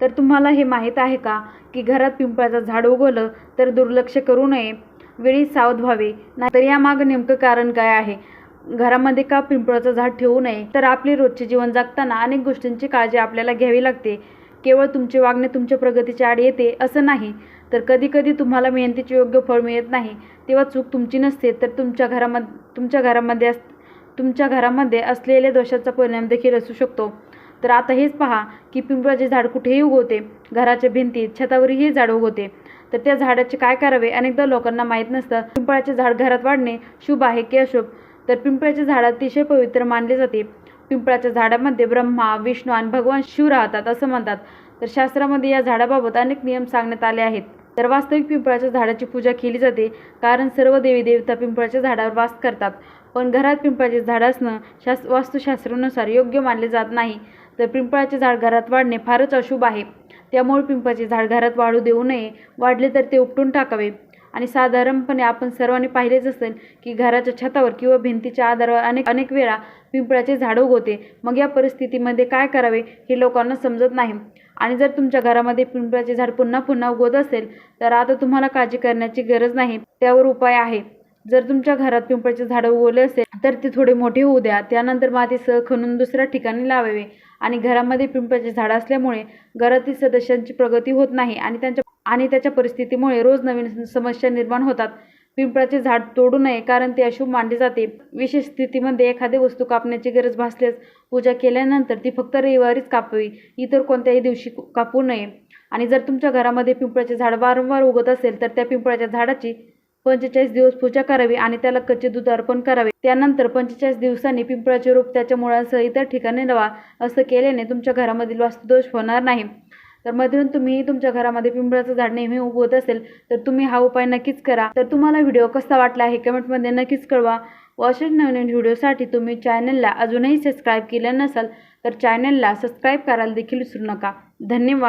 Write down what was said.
तर तुम्हाला हे माहीत आहे का की घरात पिंपळाचं झाड उगवलं तर दुर्लक्ष करू नये? वेळी सावध व्हावे. नाहीतर यामागं नेमकं कारण काय आहे? घरामध्ये का पिंपळाचं झाड ठेवू नये? तर आपले रोजचे जीवन जगताना अनेक गोष्टींची काळजी आपल्याला घ्यावी लागते. केवळ तुमचे वागणे तुमच्या प्रगतीच्या आड येते असं नाही. तर कधीकधी तुम्हाला मेहनतीचे योग्य फळ मिळत नाही. तेव्हा चूक तुमची नसते तर तुमच्या घरामध्ये तुमच्या घरामध्ये अस तुमच्या घरामध्ये असलेल्या दोषाचा परिणाम देखील असू शकतो. तर आता हेच पहा की पिंपळाचे झाड कुठेही उगवते घराच्या भिंतीत छतावरही झाड उगवते. तर त्या झाडाचे काय करावे? अनेकदा लोकांना माहीत नसतं पिंपळाचे झाड घरात वाढणे शुभ आहे की अशुभ? तर पिंपळाचे झाड अतिशय पवित्र मानले जाते. पिंपळाच्या झाडामध्ये ब्रह्मा विष्णू आणि भगवान शिव राहतात असं म्हणतात. तर शास्त्रामध्ये या झाडाबाबत अनेक नियम सांगण्यात आले आहेत. तर वास्तविक पिंपळाच्या झाडाची पूजा केली जाते कारण सर्व देवी देवता पिंपळाच्या झाडावर वास करतात. पण घरात पिंपळाचे झाड असणं शास वास्तुशास्त्रानुसार योग्य मानले जात नाही. तर पिंपळाचे झाड घरात वाढणे फारच अशुभ आहे. त्यामुळे पिंपळाचे झाड घरात वाढू देऊ नये. वाढले तर ते उपटून टाकावे. आणि साधारणपणे आपण सर्वांनी पाहिलेच असेल की घराच्या छतावर किंवा भिंतीच्या आधारावर अनेक अनेक वेळा पिंपळाचे झाड उगवते. मग या परिस्थितीमध्ये काय करावे हे लोकांना समजत नाही. आणि जर तुमच्या घरामध्ये पिंपळाचे झाड पुन्हा पुन्हा उगवत असेल तर आता तुम्हाला काळजी करण्याची गरज नाही. त्यावर उपाय आहे. जर तुमच्या घरात पिंपळाचे झाडं उगवले असेल तर ते थोडे मोठे होऊ द्या. त्यानंतर मातीसह खणून दुसऱ्या ठिकाणी लावावे. आणि घरामध्ये पिंपळाचे झाड असल्यामुळे घरातील सदस्यांची प्रगती होत नाही आणि त्यांच्या आणि त्याच्या परिस्थितीमुळे रोज नवीन समस्या निर्माण होतात. पिंपळाचे झाड तोडू नये कारण ते अशुभ मानले जाते. विशेष स्थितीमध्ये एखादी वस्तू कापण्याची गरज भासल्यास पूजा केल्यानंतर ती फक्त रविवारीच कापावी इतर कोणत्याही दिवशी कापू नये. आणि जर तुमच्या घरामध्ये पिंपळाचे झाड वारंवार उगत असेल तर त्या पिंपळाच्या झाडाची पंचेचाळीस दिवस पूजा करावी आणि त्याला कच्चे दूध अर्पण करावे. त्यानंतर पंचेचाळीस दिवसांनी पिंपळाचे रोप त्याच्या मुळांसह इतर ठिकाणी लावा असं केल्याने तुमच्या घरामधील वास्तुदोष होणार नाही. तर मधून तुम्ही तुमच्या घरामध्ये पिंपळाचं झाड नेहमी उगवत असेल तर तुम्ही हा उपाय नक्कीच करा. तर तुम्हाला व्हिडिओ कसा वाटला आहे कमेंटमध्ये नक्कीच कळवा व अशाच नवीन व्हिडिओसाठी तुम्ही चॅनलला अजूनही सबस्क्राईब केलं नसाल तर चॅनलला सबस्क्राईब करायला देखील विसरू नका. धन्यवाद.